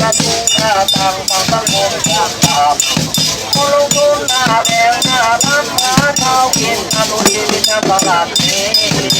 กระทุงหน้าต่างบางตั้งคมยากตามคนลงทุนหน้าแดงหน้าบ้านหาเท้ากินอนุทินหน้าตลาดนี้